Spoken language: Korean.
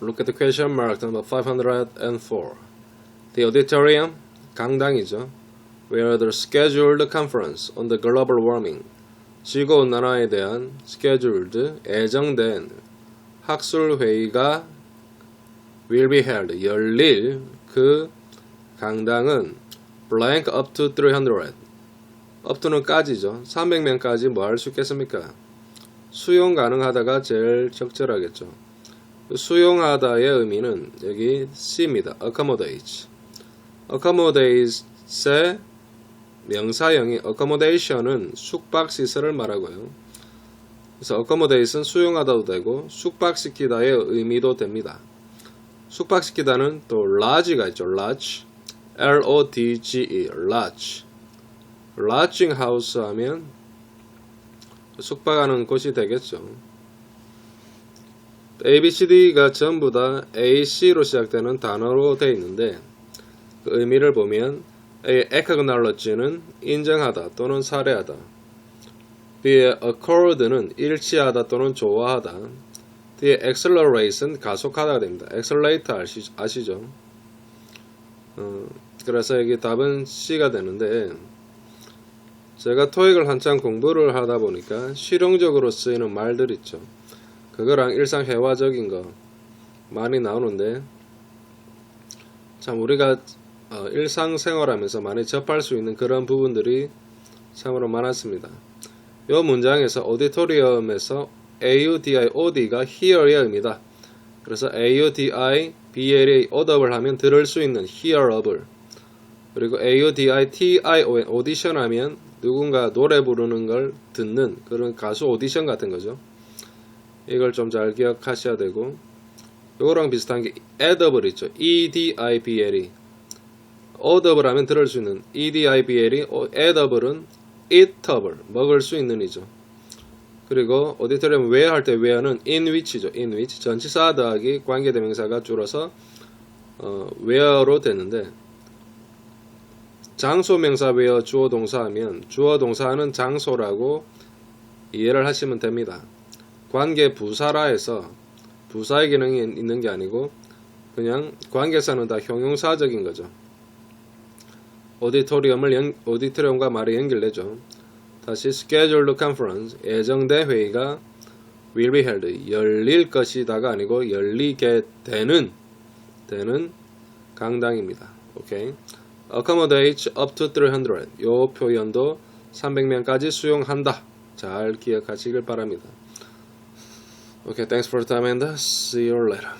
Look at the question mark number 504. The auditorium, 강당이죠. Where the scheduled conference on the global warming, 지구온난화에 대한 scheduled, 예정된 학술 회의가 will be held, 열릴 그 강당은 blank up to 300. up to는 까지죠. 300명까지 뭐 할 수 있겠습니까? 수용 가능하다가 제일 적절하겠죠. 수용하다의 의미는 여기 C입니다. accommodate. accommodate의 명사형이 accommodation은 숙박 시설을 말하고요. 그래서 accommodate는 수용하다도 되고 숙박시키다의 의미도 됩니다. 숙박시키다는 또 lodge가 있죠. lodge. L-O-D-G-E. lodge. lodging house 하면 숙박하는 곳이 되겠죠. A, B, C, D가 전부 다 A, C로 시작되는 단어로 되어 있는데 그 의미를 보면 A, acknowledge는 인정하다 또는 사례하다 B의 accord는 일치하다 또는 좋아하다 D의 accelerate은 가속하다가 됩니다. accelerate 아시, 아시 죠? 어, 그래서 여기 답은 C가 되는데 제가 토익을 한창 공부를 하다 보니까 실용적으로 쓰이는 말들 있죠. 그거랑 일상 회화적인 거 많이 나오는데 참 우리가 어, 일상생활하면서 많이 접할 수 있는 그런 부분들이 참으로 많았습니다. 이 문장에서 오디토리엄에서 AUDI, OD가 hear의 의미다. 그래서 AUDI, BLA, 오더블 하면 들을 수 있는 hearable 그리고 AUDI, TION, 오디션 하면 누군가 노래 부르는 걸 듣는 그런 가수 오디션 같은 거죠. 이걸 좀 잘 기억하셔야 되고 요거랑 비슷한 게 edible 있죠. EDIBL이 audible 하면 들을 수 있는 EDIBL이 edible은 eatable 먹을 수 있는 이죠. 그리고 오디토리엄 where 할 때 where는 in which죠. in which 전치사 더하기 관계대명사가 줄어서 어, where로 되는데 장소 명사 where 주어 동사 하면 주어 동사는 장소라고 이해를 하시면 됩니다. 관계 부사라해서 부사의 기능이 있는 게 아니고 그냥 관계사는 다 형용사적인 거죠. 오디토리엄을 연, 오디토리엄과 말이 연결되죠. 다시 scheduled conference 예정된 회의가 will be held 열릴 것이다가 아니고 열리게 되는 되는 강당입니다. 오케이. accommodate up to 300. 요 표현도 300명까지 수용한다. 잘 기억하시길 바랍니다. Okay, thanks for the time and see you later.